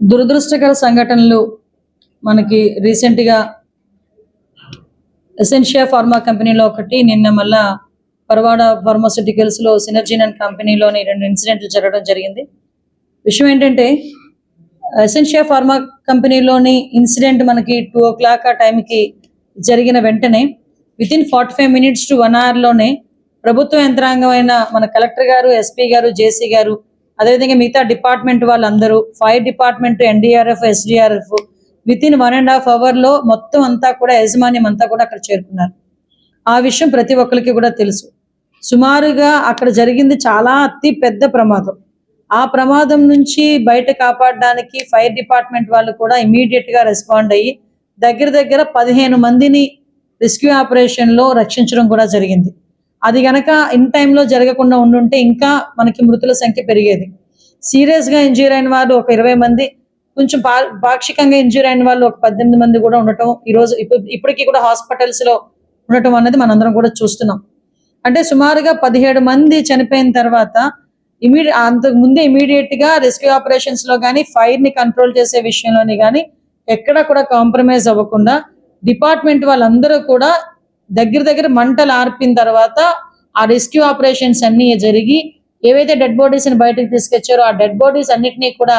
దురదృష్టకర సంఘటనలు మనకి రీసెంట్గా ఎసెన్షియా ఫార్మా కంపెనీలో ఒకటి నిన్న మళ్ళా పరవాడ ఫార్మాస్యూటికల్స్లో సినర్జీన్ అండ్ కంపెనీలోని రెండు ఇన్సిడెంట్లు జరగడం జరిగింది. విషయం ఏంటంటే ఎసెన్షియా ఫార్మా కంపెనీలోని ఇన్సిడెంట్ మనకి టూ ఓ క్లాక్ ఆ టైంకి జరిగిన వెంటనే within forty five minutes to one అవర్లోనే ప్రభుత్వ యంత్రాంగమైన మన కలెక్టర్ గారు ఎస్పీ గారు జేసీ గారు అదేవిధంగా మిగతా డిపార్ట్మెంట్ వాళ్ళందరూ fire department NDRF SDRF within one and half అవర్లో మొత్తం అంతా కూడా యాజమాన్యం అంతా కూడా అక్కడ చేరుకున్నారు. ఆ విషయం ప్రతి ఒక్కరికి కూడా తెలుసు. సుమారుగా అక్కడ జరిగింది చాలా అతి పెద్ద ప్రమాదం. ఆ ప్రమాదం నుంచి బయట కాపాడడానికి ఫైర్ డిపార్ట్మెంట్ వాళ్ళు కూడా ఇమీడియట్గా రెస్పాండ్ అయ్యి దగ్గర దగ్గర పదిహేను మందిని రెస్క్యూ ఆపరేషన్లో రక్షించడం కూడా జరిగింది. అది గనక ఇన్ టైంలో జరగకుండా ఉండుంటే ఇంకా మనకి మృతుల సంఖ్య పెరిగేది. సీరియస్గా అయిన వాళ్ళు ఒక ఇరవై మంది కొంచెం పా- పాక్షికంగా ఇంజ్యూర్ అయిన వాళ్ళు ఒక పద్దెనిమిది మంది కూడా ఉండటం ఈ రోజు ఇప్పుడు ఇప్పటికీ కూడా హాస్పిటల్స్లో ఉండటం అనేది మనందరం కూడా చూస్తున్నాం. అంటే సుమారుగా పదిహేడు మంది చనిపోయిన తర్వాత ఇమీడియట్ అంతకు ముందే ఇమీడియట్గా రెస్క్యూ ఆపరేషన్స్లో కానీ ఫైర్ని కంట్రోల్ చేసే విషయంలోని కానీ ఎక్కడ కూడా కాంప్రమైజ్ అవ్వకుండా డిపార్ట్మెంట్ వాళ్ళందరూ కూడా దగ్గర దగ్గర మంటలు ఆర్పిన తర్వాత ఆ రెస్క్యూ ఆపరేషన్స్ అన్ని జరిగి ఏవైతే డెడ్ బాడీస్ని బయటకు తీసుకొచ్చారో ఆ డెడ్ బాడీస్ అన్నిటినీ కూడా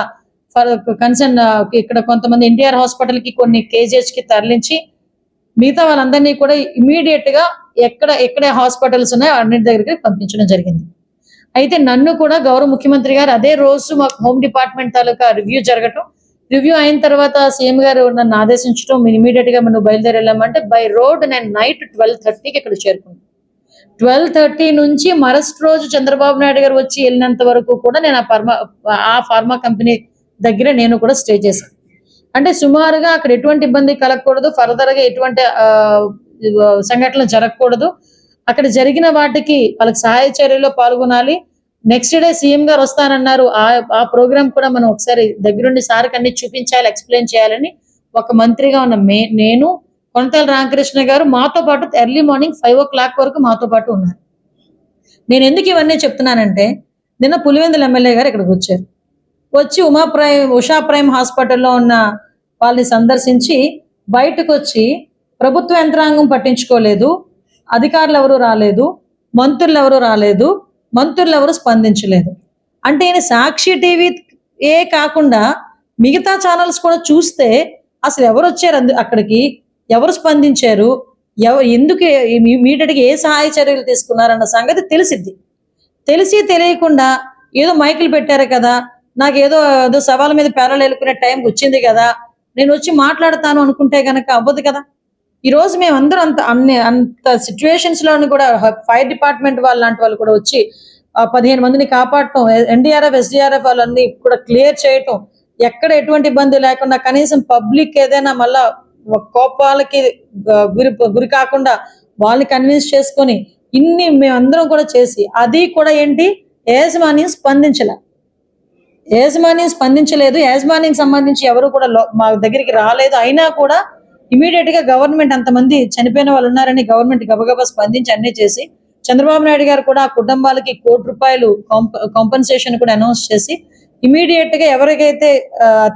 ఫర్ కన్సర్న్ ఇక్కడ కొంతమంది ఎన్టీఆర్ హాస్పిటల్కి కొన్ని కేజీహెచ్కి తరలించి మిగతా వాళ్ళందరినీ కూడా ఇమీడియట్గా ఎక్కడ ఎక్కడ హాస్పిటల్స్ ఉన్నాయో అన్నిటి దగ్గరికి పంపించడం జరిగింది. అయితే నన్ను కూడా గౌరవ ముఖ్యమంత్రి గారు అదే రోజు మాకు హోమ్ డిపార్ట్మెంట్ తాలూకా రివ్యూ జరగటం రివ్యూ అయిన తర్వాత సీఎం గారు నన్ను ఆదేశించడం మీరు ఇమీడియట్గా మనం బయలుదేరి వెళ్ళామంటే బై రోడ్ నేను నైట్ ట్వెల్వ్ థర్టీకి ఇక్కడ చేరుకున్నాను ట్వెల్వ్ థర్టీ నుంచి మరస్ట్ రోజు చంద్రబాబు నాయుడు గారు వచ్చి వెళ్ళినంత వరకు కూడా నేను ఆ ఫార్మా ఆ ఫార్మా కంపెనీ దగ్గర నేను కూడా స్టే చేశాను అంటే సుమారుగా అక్కడ ఎటువంటి ఇబ్బంది కలగకూడదు ఫర్దర్గా ఎటువంటి ఆ, సంఘటనలు జరగకూడదు. అక్కడ జరిగిన వాటికి వాళ్ళకి సహాయ చర్యలో పాల్గొనాలి. నెక్స్ట్ డే సీఎం గారు వస్తానన్నారు. ఆ ఆ ప్రోగ్రామ్ కూడా మనం ఒకసారి దగ్గరుండి సార్కి అన్ని చూపించాలి ఎక్స్ప్లెయిన్ చేయాలని ఒక మంత్రిగా ఉన్న మే నేను కొనతల రామకృష్ణ గారు మాతో పాటు early morning five o'clock వరకు మాతో పాటు ఉన్నారు. నేను ఎందుకు ఇవన్నీ చెప్తున్నానంటే నిన్న పులివెందుల ఎమ్మెల్యే గారు ఇక్కడికి వచ్చారు. వచ్చి ఉమా ప్రైమ్ ఉషా ప్రైమ్ హాస్పిటల్లో ఉన్న వాళ్ళని సందర్శించి బయటకు వచ్చి ప్రభుత్వ యంత్రాంగం పట్టించుకోలేదు అధికారులు ఎవరు రాలేదు మంత్రులు ఎవరు రాలేదు మంత్రులు ఎవరు స్పందించలేదు. అంటే ఈయన సాక్షి టీవీ ఏ కాకుండా మిగతా ఛానల్స్ కూడా చూస్తే అసలు ఎవరు వచ్చారు అందు- అక్కడికి? ఎవరు స్పందించారు? ఎవ- ఎందుకు మీటడికి ఏ సహాయ చర్యలు తీసుకున్నారన్న సంగతి తెలిసిద్ది. తెలిసి తెలియకుండా ఏదో మైకులు పెట్టారు కదా నాకు ఏదో ఏదో సవాల మీద పేరలు వెళ్ళుకునే టైం వచ్చింది కదా నేను వచ్చి మాట్లాడతాను అనుకుంటే గనక అవ్వదు కదా. ఈ రోజు మేము అందరూ అంత అన్ని అంత సిచ్యువేషన్స్లోని కూడా ఫైర్ డిపార్ట్మెంట్ వాళ్ళు లాంటి వాళ్ళు కూడా వచ్చి పదిహేను మందిని కాపాడటం ఎన్డీఆర్ఎఫ్ ఎస్డిఆర్ఎఫ్ వాళ్ళని కూడా క్లియర్ చేయటం ఎక్కడ ఎటువంటి ఇబ్బంది లేకుండా కనీసం పబ్లిక్ ఏదైనా మళ్ళా కోపాలకి గురి గురి కాకుండా వాళ్ళని కన్విన్స్ చేసుకొని ఇన్ని మేమందరం కూడా చేసి అది కూడా ఏంటి? యాజమాన్యం స్పందించలే. యాజమాన్యం స్పందించలేదు. యాజమాన్యం సంబంధించి ఎవరు కూడా మా దగ్గరికి రాలేదు. అయినా కూడా ఇమీడియట్గా గవర్నమెంట్ అంతమంది చనిపోయిన వాళ్ళు ఉన్నారని గవర్నమెంట్ గబగబా స్పందించి అన్ని చేసి చంద్రబాబు నాయుడు గారు కూడా ఆ కుటుంబాలకి కోటి రూపాయలు కాంపన్సేషన్ కూడా అనౌన్స్ చేసి ఇమీడియట్గా ఎవరికైతే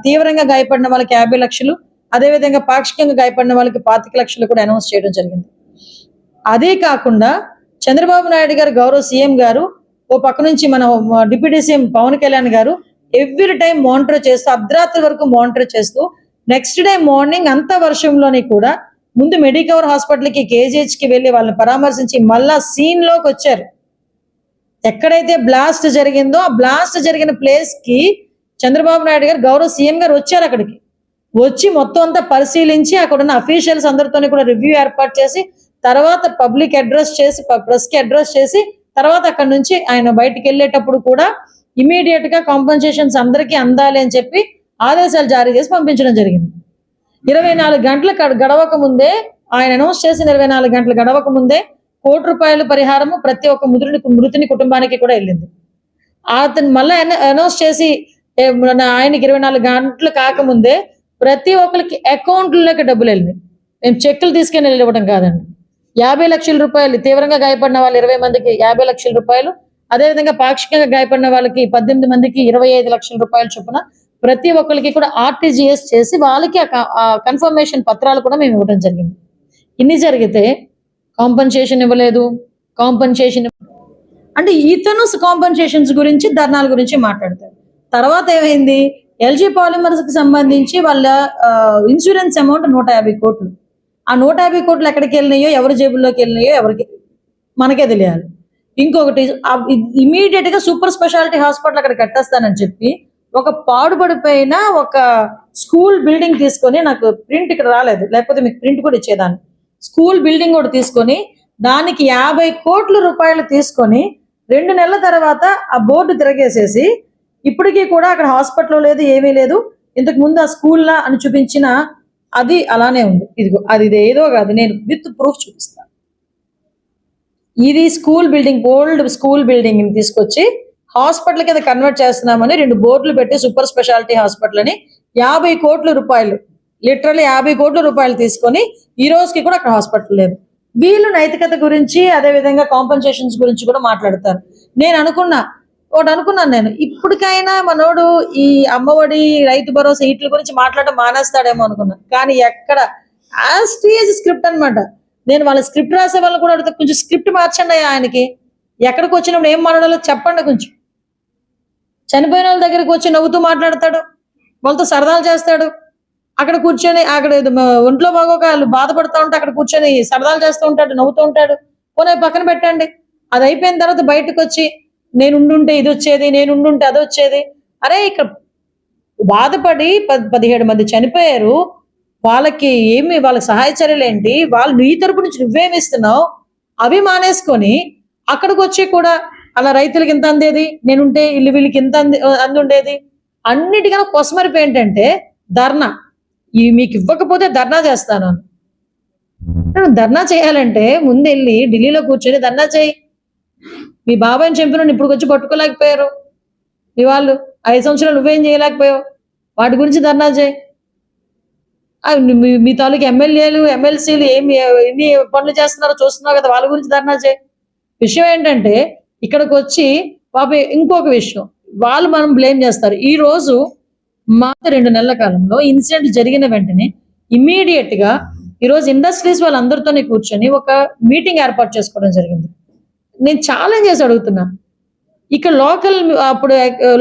తీవ్రంగా గాయపడిన వాళ్ళకి యాభై లక్షలు అదే విధంగా పాక్షికంగా గాయపడిన వాళ్ళకి పాతిక లక్షలు కూడా అనౌన్స్ చేయడం జరిగింది. అదే కాకుండా చంద్రబాబు నాయుడు గారు గౌరవ సీఎం గారు ఓ పక్క నుంచి మన డిప్యూటీ సీఎం పవన్ కళ్యాణ్ గారు ఎవ్రీ టైం మానిటర్ చేస్తూ అర్ధరాత్రి వరకు మానిటర్ చేస్తూ నెక్స్ట్ డే మార్నింగ్ అంత వర్షంలోని కూడా ముందు మెడికవర్ హాస్పిటల్కి కి వెళ్ళి వాళ్ళని పరామర్శించి మళ్ళా సీన్లోకి వచ్చారు. ఎక్కడైతే బ్లాస్ట్ జరిగిందో ఆ బ్లాస్ట్ జరిగిన ప్లేస్కి చంద్రబాబు నాయుడు గారు గౌరవ సీఎం గారు వచ్చారు అక్కడికి. వచ్చి మొత్తం అంతా పరిశీలించి అక్కడ ఉన్న అఫీషియల్స్ అందరితోని కూడా రివ్యూ ఏర్పాటు చేసి తర్వాత పబ్లిక్ అడ్రస్ చేసి ప్రెస్కి అడ్రస్ చేసి తర్వాత అక్కడ నుంచి ఆయన బయటికి వెళ్ళేటప్పుడు కూడా ఇమీడియట్గా కాంపన్సేషన్స్ అందరికీ అందాలి అని చెప్పి ఆదేశాలు జారీ చేసి పంపించడం జరిగింది. ఇరవై నాలుగు గంటలు గడవక ముందే ఆయన అనౌన్స్ చేసిన ఇరవై నాలుగు గంటలు గడవక ముందే కోటి రూపాయల పరిహారము ప్రతి ఒక్క ముదురుని మృతుని కుటుంబానికి కూడా వెళ్ళింది. అతను మళ్ళీ అనౌన్స్ చేసి ఆయనకి ఇరవై నాలుగు గంటలు కాకముందే ప్రతి ఒక్కరికి అకౌంట్లోకి డబ్బులు వెళ్ళినాయి. మేము చెక్కులు తీసుకెళ్ళి వెళ్ళివ్వడం కాదండి. యాభై లక్షల రూపాయలు తీవ్రంగా గాయపడిన వాళ్ళు ఇరవై మందికి యాభై లక్షల రూపాయలు అదేవిధంగా పాక్షికంగా గాయపడిన వాళ్ళకి పద్దెనిమిది మందికి ఇరవై ఐదు లక్షల రూపాయలు చొప్పున ప్రతి ఒక్కరికి కూడా ఆర్టీజీఎస్ చేసి వాళ్ళకి ఆ కన్ఫర్మేషన్ పత్రాలు కూడా మేము ఇవ్వడం జరిగింది. ఇన్ని జరిగితే కాంపన్సేషన్ ఇవ్వలేదు కాంపన్సేషన్ అంటే ఇతను కాంపన్సేషన్స్ గురించి ధర్నాల గురించి మాట్లాడతారు. తర్వాత ఏమైంది? ఎల్జీ పాలిమర్స్కి సంబంధించి వాళ్ళ ఇన్సూరెన్స్ అమౌంట్ నూట యాభై కోట్లు. ఆ నూట యాభై కోట్లు ఎక్కడికి వెళ్ళినాయో ఎవరి జేబుల్లోకి వెళ్ళినాయో ఎవరికి మనకే తెలియాలి. ఇంకొకటి ఇమీడియట్గా సూపర్ స్పెషాలిటీ హాస్పిటల్ అక్కడ కట్టేస్తానని చెప్పి ఒక పాడుపడిపోయిన ఒక స్కూల్ బిల్డింగ్ తీసుకొని నాకు ప్రింట్ ఇక్కడ రాలేదు. లేకపోతే మీకు ప్రింట్ కూడా ఇచ్చేదాన్ని. స్కూల్ బిల్డింగ్ కూడా తీసుకొని దానికి యాభై కోట్ల రూపాయలు తీసుకొని రెండు నెలల తర్వాత ఆ బోర్డు తిరగేసేసి ఇప్పటికీ కూడా అక్కడ హాస్పిటల్ లేదు ఏమీ లేదు. ఇంతకు ముందు ఆ స్కూల్లా అని చూపించిన అది అలానే ఉంది. ఇదిగో అది ఇది ఏదో కాదు. నేను విత్ ప్రూఫ్ చూపిస్తాను. ఇది స్కూల్ బిల్డింగ్ ఓల్డ్ స్కూల్ బిల్డింగ్ని తీసుకొచ్చి హాస్పిటల్ కింద కన్వర్ట్ చేస్తున్నామని రెండు బోర్డులు పెట్టి సూపర్ స్పెషాలిటీ హాస్పిటల్ అని యాభై కోట్ల రూపాయలు లిటరల్లీ యాభై కోట్ల రూపాయలు తీసుకొని ఈ రోజుకి కూడా అక్కడ హాస్పిటల్ లేదు. వీళ్ళు నైతికత గురించి అదే విధంగా కాంపన్సేషన్స్ గురించి కూడా మాట్లాడతారు. నేను అనుకున్నా ఒకటి అనుకున్నాను నేను ఇప్పటికైనా మనోడు ఈ అమ్మఒడి రైతు భరోసా వీటి గురించి మాట్లాడడం మానేస్తాడేమో అనుకున్నా. కానీ ఎక్కడ యాజ్ స్క్రిప్ట్ అన్నమాట. నేను వాళ్ళ స్క్రిప్ట్ రాసే వాళ్ళు కూడా అడుగుతా కొంచెం స్క్రిప్ట్ మార్చండి ఆయనకి. ఎక్కడికి వచ్చినప్పుడు ఏం మాట్లాడాలో చెప్పండి కొంచెం. చనిపోయిన వాళ్ళ దగ్గరికి వచ్చి నవ్వుతూ మాట్లాడతాడు. వాళ్ళతో సరదాలు చేస్తాడు. అక్కడ కూర్చొని అక్కడ ఒంట్లో బాగోక వాళ్ళు బాధపడుతూ ఉంటే అక్కడ కూర్చొని సరదాలు చేస్తూ ఉంటాడు నవ్వుతూ ఉంటాడు. పోనీ పక్కన పెట్టండి. అది అయిపోయిన తర్వాత బయటకు వచ్చి నేను ఉండుంటే ఇది వచ్చేది నేను ఉండుంటే అది వచ్చేది. అరే ఇక్కడ బాధపడి పదిహేడు మంది చనిపోయారు. వాళ్ళకి ఏమి వాళ్ళకి సహాయ చర్యలు ఏంటి? వాళ్ళు నీ తరపు నుంచి నువ్వేమిస్తున్నావు అవి మానేసుకొని అక్కడికి వచ్చి కూడా అలా రైతులకు ఇంత అందేది? నేనుంటే ఇల్లు వీళ్ళకి ఇంత అంది అంది ఉండేది అన్నిటికన్నా కొసమరిపి ఏంటంటే ధర్నా. ఇవి మీకు ఇవ్వకపోతే ధర్నా చేస్తాను అని. నేను ధర్నా చేయాలంటే ముందు వెళ్ళి ఢిల్లీలో కూర్చొని ధర్నా చేయి. మీ బాబాయ్ని చంపిన ఇప్పుడు వచ్చి పట్టుకోలేకపోయారు. మీ వాళ్ళు ఐదు సంవత్సరాలు నువ్వేం చేయలేకపోయావు? వాటి గురించి ధర్నా చేయి. మీ- మీ తాలూకు ఎమ్మెల్యేలు ఎమ్మెల్సీలు ఏమి ఎన్ని పనులు చేస్తున్నారో చూస్తున్నావు కదా వాళ్ళ గురించి ధర్నా చేయి. విషయం ఏంటంటే ఇక్కడికి వచ్చి పాప ఇంకొక విషయం. వాళ్ళు మనం బ్లేమ్ చేస్తారు. ఈ రోజు మా రెండు నెలల కాలంలో ఇన్సిడెంట్ జరిగిన వెంటనే ఇమ్మీడియట్గా ఈ రోజు ఇండస్ట్రీస్ వాళ్ళందరితోనే కూర్చొని ఒక మీటింగ్ ఏర్పాటు చేసుకోవడం జరిగింది. నేను ఛాలెంజ్ చేసి అడుగుతున్నా. ఇక్కడ లోకల్ అప్పుడు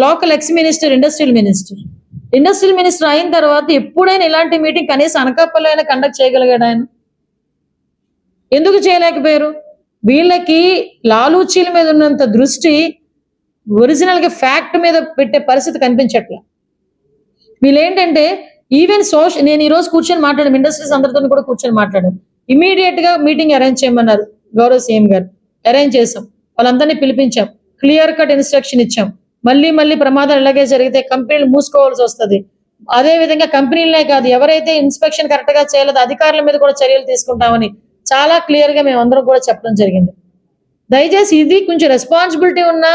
local ex minister industrial minister industrial minister అయిన తర్వాత ఎప్పుడైనా ఇలాంటి మీటింగ్ కనీసం అనకాపల్లి అయినా కండక్ట్ చేయగలిగాడు ఆయన? ఎందుకు చేయలేకపోయారు? వీళ్ళకి లాలూచీల మీద ఉన్నంత దృష్టి ఒరిజినల్గా ఫ్యాక్ట్ మీద పెట్టే పరిస్థితి కనిపించట్లే. వీళ్ళేంటంటే ఈవెన్ సోషల్ నేను ఈ రోజు కూర్చొని మాట్లాడాను ఇండస్ట్రీస్ అందరితో కూడా కూర్చొని మాట్లాడాను ఇమీడియట్గా మీటింగ్ అరేంజ్ చేయమన్నారు గౌరవ్ సీఎం గారు. అరేంజ్ చేసాం వాళ్ళందరినీ పిలిపించాం. క్లియర్ కట్ ఇన్స్ట్రక్షన్ ఇచ్చాం. మళ్ళీ మళ్ళీ ప్రమాదాలు ఇలాగే జరిగితే కంపెనీలు మూసుకోవాల్సి వస్తుంది. అదే విధంగా కంపెనీలనే కాదు ఎవరైతే ఇన్స్పెక్షన్ కరెక్ట్గా చేయలేదో అధికారుల మీద కూడా చర్యలు తీసుకుంటామని చాలా క్లియర్గా మేము అందరం కూడా చెప్పడం జరిగింది. దయచేసి ఇది కొంచెం రెస్పాన్సిబిలిటీ ఉన్న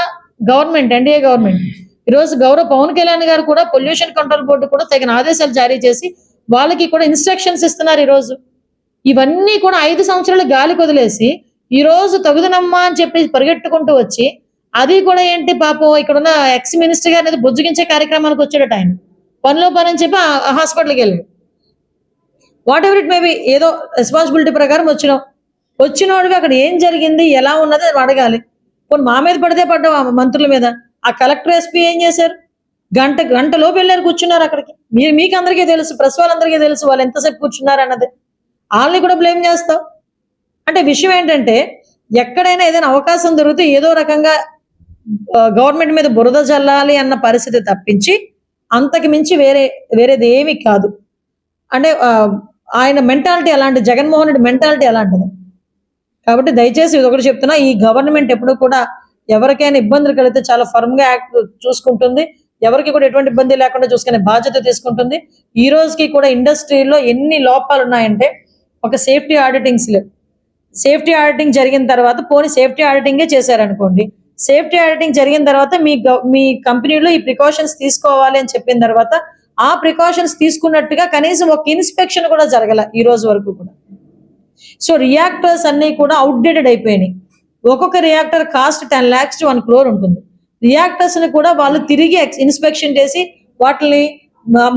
గవర్నమెంట్ ఎన్డీఏ గవర్నమెంట్ ఈరోజు గౌరవ పవన్ కళ్యాణ్ గారు కూడా పొల్యూషన్ కంట్రోల్ బోర్డు కూడా తగిన ఆదేశాలు జారీ చేసి వాళ్ళకి కూడా ఇన్స్ట్రక్షన్స్ ఇస్తున్నారు ఈ రోజు ఇవన్నీ కూడా ఐదు సంవత్సరాలు గాలి వదిలేసి ఈ రోజు తగుదనమ్మా అని చెప్పి పరిగెట్టుకుంటూ వచ్చి అది కూడా ఏంటి పాపం ఇక్కడ ఉన్న ఎక్స్ మినిస్టర్ గారు అనేది బుజ్జగించే కార్యక్రమానికి వచ్చాడట ఆయన. పనిలో పని అని చెప్పి హాస్పిటల్కి వెళ్ళాడు. వాట్ ఎవర్ ఇట్ మేబీ ఏదో రెస్పాన్సిబిలిటీ ప్రకారం వచ్చినావు వచ్చినోడివి అక్కడ ఏం జరిగింది ఎలా ఉన్నది అడగాలి. కొన్ని మా మీద పడితే పడ్డావు ఆ మంత్రుల మీద? ఆ కలెక్టర్ ఎస్పీ ఏం చేశారు? గంట గంట లోపు వెళ్ళారు కూర్చున్నారు అక్కడికి. మీరు మీకు అందరికీ తెలుసు ప్రెస్ వాళ్ళందరికీ తెలుసు వాళ్ళు ఎంతసేపు కూర్చున్నారు అన్నది. వాళ్ళని కూడా బ్లేమ్ చేస్తావు. అంటే విషయం ఏంటంటే ఎక్కడైనా ఏదైనా అవకాశం దొరికితే ఏదో రకంగా గవర్నమెంట్ మీద బురద చల్లాలి అన్న పరిస్థితి తప్పించి అంతకు మించి వేరే వేరేది ఏమీ కాదు. అంటే ఆయన మెంటాలిటీ అలాంటి జగన్మోహన్ రెడ్డి మెంటాలిటీ అలాంటిది. కాబట్టి దయచేసి ఇది ఒకటి చెప్తున్నా ఈ గవర్నమెంట్ ఎప్పుడు కూడా ఎవరికైనా ఇబ్బందులు కలిగితే చాలా ఫర్మ్గా యాక్ట్ చూసుకుంటుంది. ఎవరికి కూడా ఎటువంటి ఇబ్బంది లేకుండా చూసుకునే బాధ్యత తీసుకుంటుంది. ఈ రోజుకి కూడా ఇండస్ట్రీలో ఎన్ని లోపాలు ఉన్నాయంటే ఒక సేఫ్టీ ఆడిటింగ్స్ లేవు. సేఫ్టీ ఆడిటింగ్ జరిగిన తర్వాత పోనీ సేఫ్టీ ఆడిటింగే చేశారనుకోండి. సేఫ్టీ ఆడిటింగ్ జరిగిన తర్వాత మీ మీ కంపెనీలో ఈ ప్రికాషన్స్ తీసుకోవాలి అని చెప్పిన తర్వాత ఆ ప్రికాషన్స్ తీసుకున్నట్టుగా కనీసం ఒక ఇన్స్పెక్షన్ కూడా జరగల ఈ రోజు వరకు కూడా. సో రియాక్టర్స్ అన్ని కూడా అవుట్డేటెడ్ అయిపోయినాయి. ఒక్కొక్క reactor cost ten lakhs to one crore ఉంటుంది. రియాక్టర్స్ని కూడా వాళ్ళు తిరిగి ఇన్స్పెక్షన్ చేసి వాటిని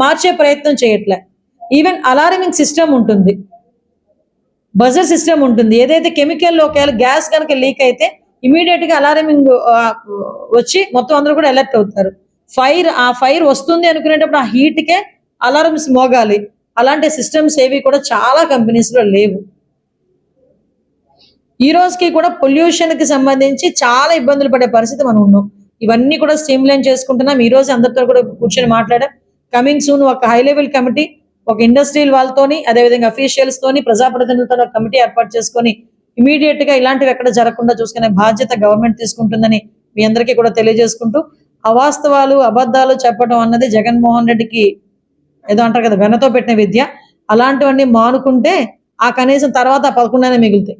మార్చే ప్రయత్నం చేయట్లే. ఈవెన్ అలారమింగ్ సిస్టమ్ ఉంటుంది. బజర్ సిస్టమ్ ఉంటుంది. ఏదైతే కెమికల్ ఒకవేళ గ్యాస్ కనుక లీక్ అయితే ఇమీడియట్గా అలారమింగ్ వచ్చి మొత్తం అందరూ కూడా అలర్ట్ అవుతారు. ఫైర్ ఆ ఫైర్ వస్తుంది అనుకునేటప్పుడు ఆ హీట్ కే అలారమ్స్ మోగాలి. అలాంటి సిస్టమ్స్ ఏవి కూడా చాలా కంపెనీస్లో లేవు. ఈ రోజుకి కూడా పొల్యూషన్కి సంబంధించి చాలా ఇబ్బందులు పడే పరిస్థితి మనం ఉన్నాం. ఇవన్నీ కూడా స్ట్రీమ్లైన్ చేసుకుంటున్నాం. ఈ రోజు అందరితో కూడా కూర్చొని మాట్లాడాం. కమింగ్ సూన్ ఒక హై లెవెల్ కమిటీ ఒక ఇండస్ట్రియల్ వాళ్ళతోని అదేవిధంగా అఫీషియల్స్ తోని ప్రజాప్రతినిధులతో ఒక కమిటీ ఏర్పాటు చేసుకొని ఇమీడియట్గా ఇలాంటివి ఎక్కడ జరగకుండా చూసుకునే బాధ్యత గవర్నమెంట్ తీసుకుంటుందని మీ అందరికీ కూడా తెలియజేసుకుంటూ అవాస్తవాలు అబద్ధాలు చెప్పడం అన్నది జగన్మోహన్ రెడ్డికి ఏదో అంటారు కదా వెనతో పెట్టిన విద్య. అలాంటివన్నీ మానుకుంటే ఆ కనీసం తర్వాత పదకొండనే మిగులుతాయి.